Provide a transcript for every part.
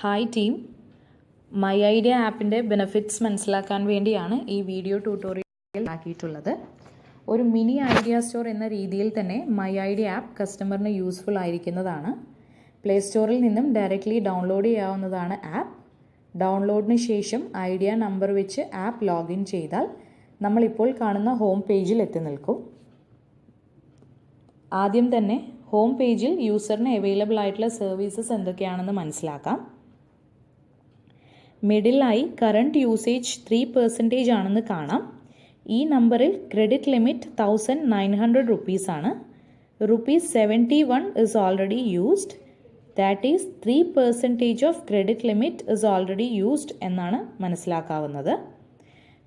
Hi team my idea ആപ്പിന്റെ benefits മനസ്സിലാക്കാൻ വേണ്ടിയാണ് ഈ വീഡിയോ ട്യൂട്ടോറിയൽ ആക്കിയിട്ടുള്ളത്. ഒരു മിനി ഐഡിയ സ്റ്റോർ എന്ന രീതിയിൽ തന്നെ മൈ ഐഡിയ ആപ്പ് കസ്റ്റമറിന് യൂസ്ഫുൾ ആയിരിക്കുന്നതാണ്. പ്ലേ സ്റ്റോറിൽ നിന്നും ഡയറക്റ്റ്ലി ഡൗൺലോഡ് ചെയ്യാവുന്നതാണ് ആപ്പ് ഡൗൺലോഡിന് ശേഷം ഐഡിയ നമ്പർ വെച്ച് ആപ്പ് ലോഗിൻ ചെയ്താൽ നമ്മളിപ്പോൾ കാണുന്ന ഹോം പേജിൽ എത്തി നിൽക്കും. ആദ്യം തന്നെ ഹോം പേജിൽ യൂസറിന് അവൈലബിൾ ആയിട്ടുള്ള സർവീസസ് എന്തൊക്കെയാണെന്ന് മനസ്സിലാക്കാം. മിഡിലായി കറണ്ട് യൂസേജ് ത്രീ പെർസെന്റേജ് ആണെന്ന് കാണാം. ഈ നമ്പറിൽ credit limit thousand nine hundred റുപ്പീസാണ് rupees seventy one is already used that is three percentage of credit limit is already used എന്നാണ് മനസ്സിലാക്കാവുന്നത്.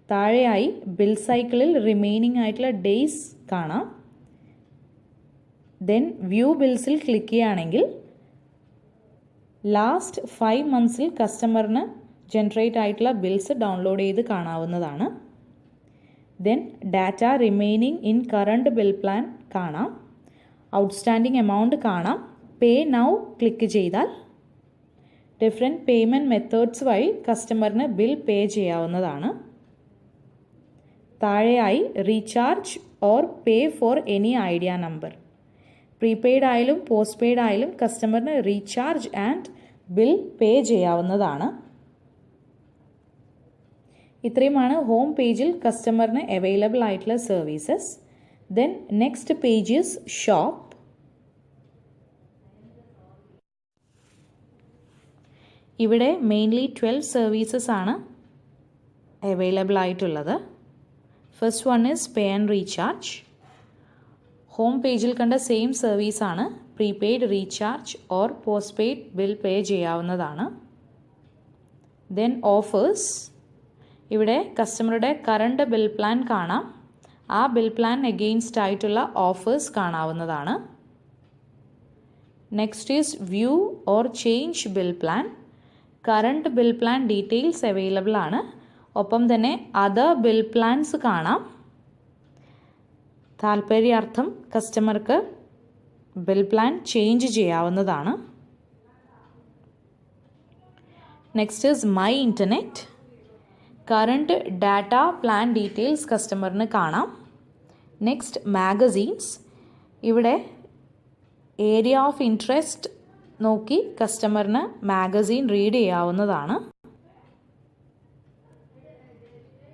താഴെയായി ബിൽ സൈക്കിളിൽ റിമൈനിങ് ആയിട്ടുള്ള ഡേയ്സ് കാണാം. ദെൻ വ്യൂ ബിൽസിൽ ക്ലിക്ക് ചെയ്യുകയാണെങ്കിൽ ലാസ്റ്റ് ഫൈവ് മന്ത്സിൽ കസ്റ്റമറിന് ജനറേറ്റ് ആയിട്ടുള്ള ബിൽസ് ഡൗൺലോഡ് ചെയ്ത് കാണാവുന്നതാണ്. Then data remaining in current bill plan കാണാം. ഔട്ട്സ്റ്റാൻഡിംഗ് എമൗണ്ട് കാണാം. പേ നൗ ക്ലിക്ക് ചെയ്താൽ ഡിഫറെന്റ് പേയ്മെന്റ് മെത്തേഡ്സ് വഴി കസ്റ്റമറിന് ബിൽ പേ ചെയ്യാവുന്നതാണ്. താഴെയായി recharge or pay for any Idea number prepaid ആയാലും പോസ്റ്റ് പെയ്ഡ് ആയാലും കസ്റ്റമറിന് റീചാർജ് ആൻഡ് ബിൽ പേ ചെയ്യാവുന്നതാണ്. ഇത്രയുമാണ് ഹോം പേജിൽ കസ്റ്റമറിന് അവൈലബിൾ ആയിട്ടുള്ള services then next page is shop ഇവിടെ മെയിൻലി ട്വൽവ് സർവീസസ് ആണ് അവൈലബിൾ ആയിട്ടുള്ളത്. First one is pay and recharge home പേജിൽ കണ്ട സെയിം സർവീസാണ് prepaid recharge or postpaid bill pay ചെയ്യാവുന്നതാണ്. ദെൻ ഓഫേഴ്സ് ഇവിടെ കസ്റ്റമറുടെ കറണ്ട് ബിൽ പ്ലാൻ കാണാം. ആ ബിൽ പ്ലാൻ എഗെയിൻസ്റ്റ് ആയിട്ടുള്ള ഓഫേഴ്സ് കാണാവുന്നതാണ്. Next is view or change bill plan current bill plan details available ആണ്. ഒപ്പം തന്നെ അതർ ബിൽ പ്ലാൻസ് കാണാം. താല്പര്യാർത്ഥം കസ്റ്റമർക്ക് ബിൽ പ്ലാൻ ചേഞ്ച് ചെയ്യാവുന്നതാണ്. Next is my internet current data plan details കസ്റ്റമറിന് കാണാം. നെക്സ്റ്റ് മാഗസീൻസ് ഇവിടെ ഏരിയ ഓഫ് ഇൻട്രസ്റ്റ് നോക്കി കസ്റ്റമറിന് മാഗസീൻ റീഡ് ചെയ്യാവുന്നതാണ്.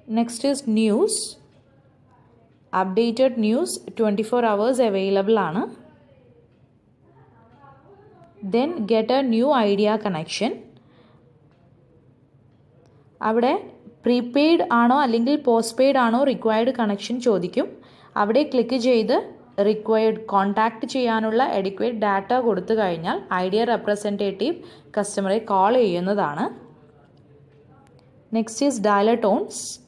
Next is news updated news twenty four hours available ആണ്. Then get a new idea connection അവിടെ prepaid ആണോ അല്ലെങ്കിൽ പോസ്റ്റ് പെയ്ഡ് ആണോ റിക്വയർഡ് കണക്ഷൻ ചോദിക്കും. അവിടെ ക്ലിക്ക് ചെയ്ത് റിക്വയർഡ് കോൺടാക്റ്റ് ചെയ്യാനുള്ള എഡിക്വേറ്റ് ഡാറ്റ കൊടുത്തു കഴിഞ്ഞാൽ ഐഡിയ റെപ്രസെന്റേറ്റീവ് കസ്റ്റമറെ കോൾ ചെയ്യുന്നതാണ്. Next is dialer tones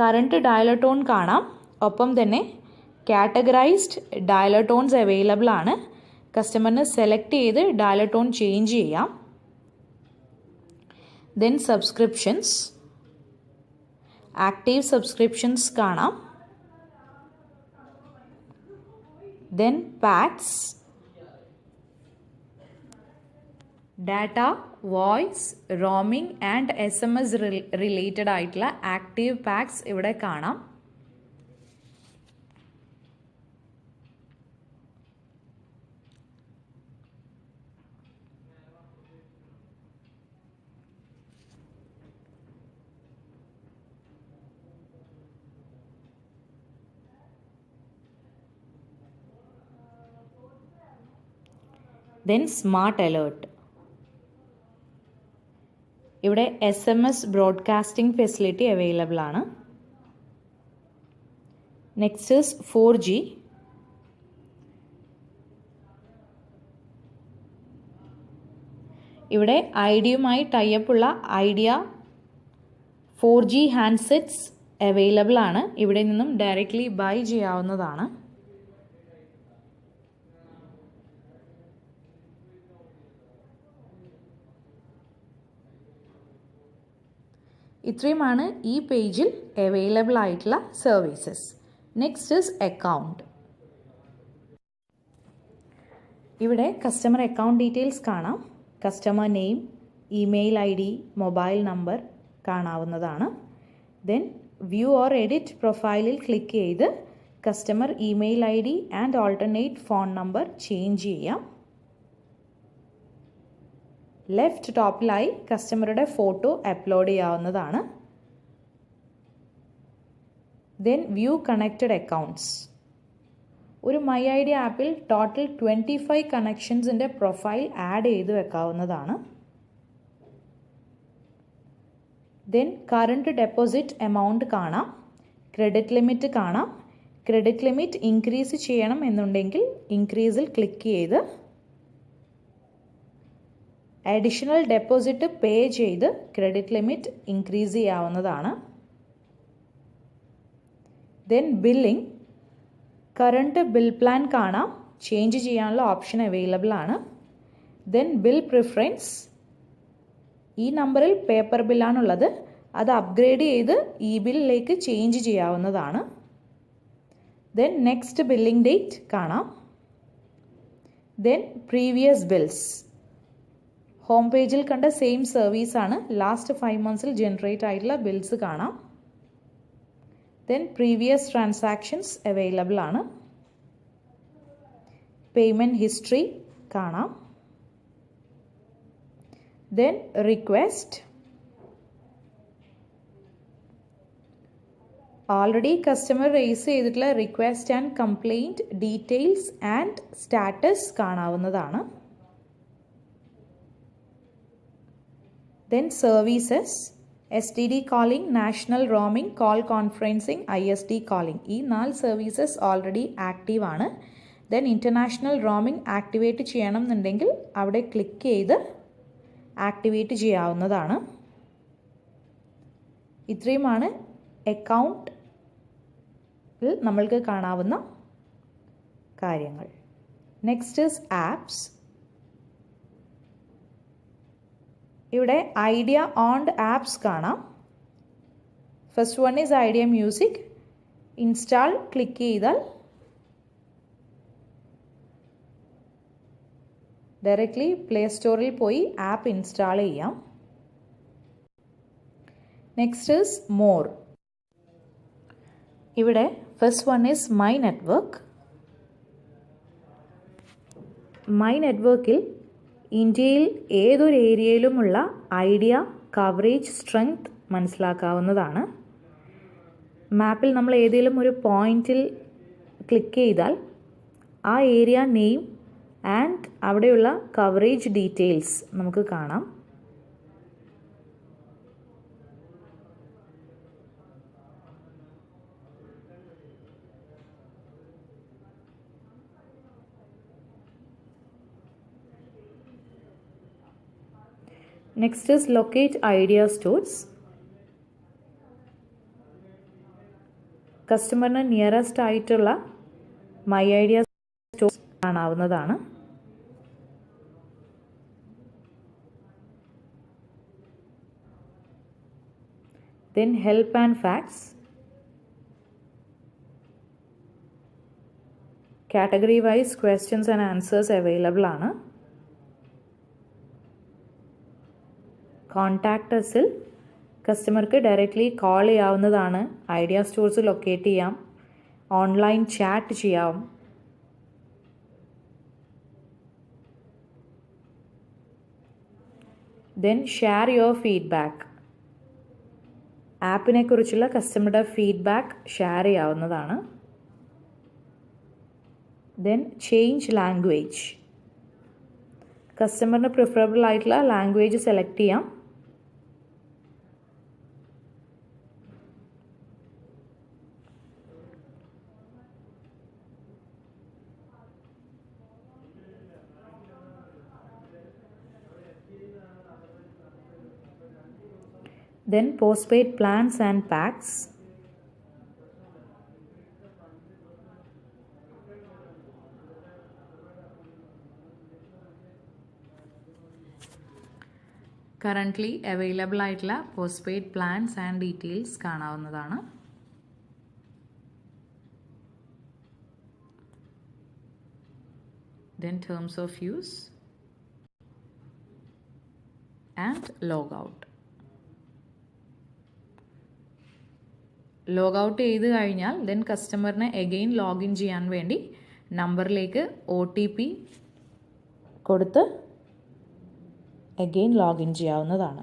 current dialer tone കാണാം. ഒപ്പം തന്നെ കാറ്റഗറൈസ്ഡ് ഡയലറ്റോൺസ് അവൈലബിൾ ആണ്. കസ്റ്റമറിന് സെലക്ട് ചെയ്ത് ഡയലറ്റോൺ ചേഞ്ച് ചെയ്യാം. ദെൻ സബ്സ്ക്രിപ്ഷൻസ് ആക്റ്റീവ് സബ്സ്ക്രിപ്ഷൻസ് കാണാം. Then packs data voice roaming and S M S related ആയിട്ടുള്ള ആക്റ്റീവ് പാക്സ് ഇവിടെ കാണാം. ദെൻ സ്മാർട്ട് അലേർട്ട് ഇവിടെ S M S broadcasting facility available ആണ്. നെക്സ്റ്റ് ഇസ് ഫോർ ജി ഇവിടെ ഐഡിയുമായി ടൈപ്പുള്ള Idea four G handsets available ആണ്. ഇവിടെ നിന്നും ഡയറക്റ്റ്ലി ബൈ ചെയ്യാവുന്നതാണ്. ഇത്രയുമാണ് ഈ പേജിൽ അവൈലബിൾ ആയിട്ടുള്ള സർവീസസ് നെക്സ്റ്റ് ഇസ് അക്കൗണ്ട് ഇവിടെ കസ്റ്റമർ അക്കൗണ്ട് ഡീറ്റെയിൽസ് കാണാം. Customer name email I D mobile number കാണാവുന്നതാണ് ദെൻ വ്യൂ ഓർ എഡിറ്റ് പ്രൊഫൈലിൽ ക്ലിക്ക് ചെയ്ത് customer email I D and alternate phone number change ചെയ്യാം. ലെഫ്റ്റ് ടോപ്പിലായി കസ്റ്റമറുടെ ഫോട്ടോ അപ്ലോഡ് ചെയ്യാവുന്നതാണ്. Then view connected accounts. ഒരു my I D ആപ്പിൽ total twenty five കണക്ഷൻസിന്റെ പ്രൊഫൈൽ ആഡ് ചെയ്ത് വെക്കാവുന്നതാണ്. ദെൻ കറണ്ട് ഡെപ്പോസിറ്റ് എമൗണ്ട് കാണാം. ക്രെഡിറ്റ് ലിമിറ്റ് കാണാം. ക്രെഡിറ്റ് ലിമിറ്റ് ഇൻക്രീസ് ചെയ്യണം എന്നുണ്ടെങ്കിൽ ഇൻക്രീസിൽ ക്ലിക്ക് ചെയ്ത് അഡീഷണൽ ഡെപ്പോസിറ്റ് പേ ചെയ്ത് ക്രെഡിറ്റ് ലിമിറ്റ് ഇൻക്രീസ് ചെയ്യാവുന്നതാണ്. Then billing current bill plan കാണാം. ചേഞ്ച് ചെയ്യാനുള്ള ഓപ്ഷൻ അവൈലബിൾ ആണ്. ദെൻ ബിൽ പ്രിഫറൻസ് ഈ നമ്പറിൽ പേപ്പർ ബില്ലാണുള്ളത് അത് അപ്ഗ്രേഡ് ചെയ്ത് ഇ ബില്ലിലേക്ക് ചേഞ്ച് ചെയ്യാവുന്നതാണ്. ദെൻ നെക്സ്റ്റ് ബില്ലിംഗ് ഡേറ്റ് കാണാം. ദെൻ പ്രീവിയസ് ബിൽസ് ഹോം പേജിൽ കണ്ട സെയിം സർവീസാണ് ലാസ്റ്റ് ഫൈവ് മന്ത്സിൽ ജനറേറ്റ് ആയിട്ടുള്ള ബിൽസ് കാണാം. ദെൻ പ്രീവിയസ് ട്രാൻസാക്ഷൻസ് അവൈലബിൾ ആണ്. പേയ്മെന്റ് ഹിസ്റ്ററി കാണാം. Then request already customer raise ചെയ്തിട്ടുള്ള request and complaint details and status കാണാവുന്നതാണ്. Then services S T D calling national roaming call conferencing I S D calling ഈ നാല് services already active ആണ്. Then international roaming activate ചെയ്യണം എന്നുണ്ടെങ്കിൽ അവിടെ click ചെയ്ത് activate ചെയ്യാവുന്നതാണ്. ഇത്രയുമാണ് അക്കൗണ്ട് നമ്മൾക്ക് കാണാവുന്ന കാര്യങ്ങൾ. നെക്സ്റ്റ് ഇസ് ആപ്സ് ഇവിടെ ഐഡിയ ഓൺഡ് ആപ്സ് കാണാം. First one is Idea music. Install click ചെയ്താൽ ഡയറക്റ്റ്ലി പ്ലേ സ്റ്റോറിൽ പോയി ആപ്പ് ഇൻസ്റ്റാൾ ചെയ്യാം. നെക്സ്റ്റ് ഇസ് മോർ ഇവിടെ first one is my network my നെറ്റ്വർക്കിൽ ഇന്ത്യയിൽ ഏതൊരു ഏരിയയിലുമുള്ള ഐഡിയ കവറേജ് സ്ട്രെങ്ത് മനസ്സിലാക്കാവുന്നതാണ്. മാപ്പിൽ നമ്മൾ ഏതെങ്കിലും ഒരു പോയിന്റിൽ ക്ലിക്ക് ചെയ്താൽ ആ ഏരിയ നെയിം ആൻഡ് അവിടെയുള്ള കവറേജ് ഡീറ്റെയിൽസ് നമുക്ക് കാണാം. Next is locate Idea stores കസ്റ്റമറിന് നിയറസ്റ്റ് ആയിട്ടുള്ള മൈ ഐഡിയ സ്റ്റോർ കാണാവുന്നതാണ്. Then help and facts category wise questions and answers available ആണ്. കോൺടാക്റ്റസിൽ കസ്റ്റമർക്ക് ഡയറക്റ്റ്ലി കോൾ ചെയ്യാവുന്നതാണ്. ഐഡിയ സ്റ്റോഴ്സ് ലൊക്കേറ്റ് ചെയ്യാം. ഓൺലൈൻ ചാറ്റ് ചെയ്യാം. ദെൻ ഷെയർ യുവർ ഫീഡ്ബാക്ക് ആപ്പിനെ കുറിച്ചുള്ള കസ്റ്റമറുടെ ഫീഡ്ബാക്ക് ഷെയർ ചെയ്യാവുന്നതാണ്. ദെൻ ചേഞ്ച് ലാംഗ്വേജ് കസ്റ്റമറിന് പ്രിഫറബിൾ ആയിട്ടുള്ള ലാംഗ്വേജ് സെലക്ട് ചെയ്യാം. then postpaid plans and packs currently available ആയിട്ടുള്ള പോസ്റ്റ്പെയ്ഡ് പ്ലാൻസ് ആൻഡ് ഡീറ്റെയിൽസ് കാണാവുന്നതാണ് then terms of use and log out Log out ചെയ്ത് കഴിഞ്ഞാൽ ദെൻ കസ്റ്റമറിനെ എഗെയിൻ ലോഗിൻ ചെയ്യാൻ വേണ്ടി നമ്പറിലേക്ക് ഒ ടി പി കൊടുത്ത് എഗെയിൻ ലോഗിൻ ചെയ്യാവുന്നതാണ്.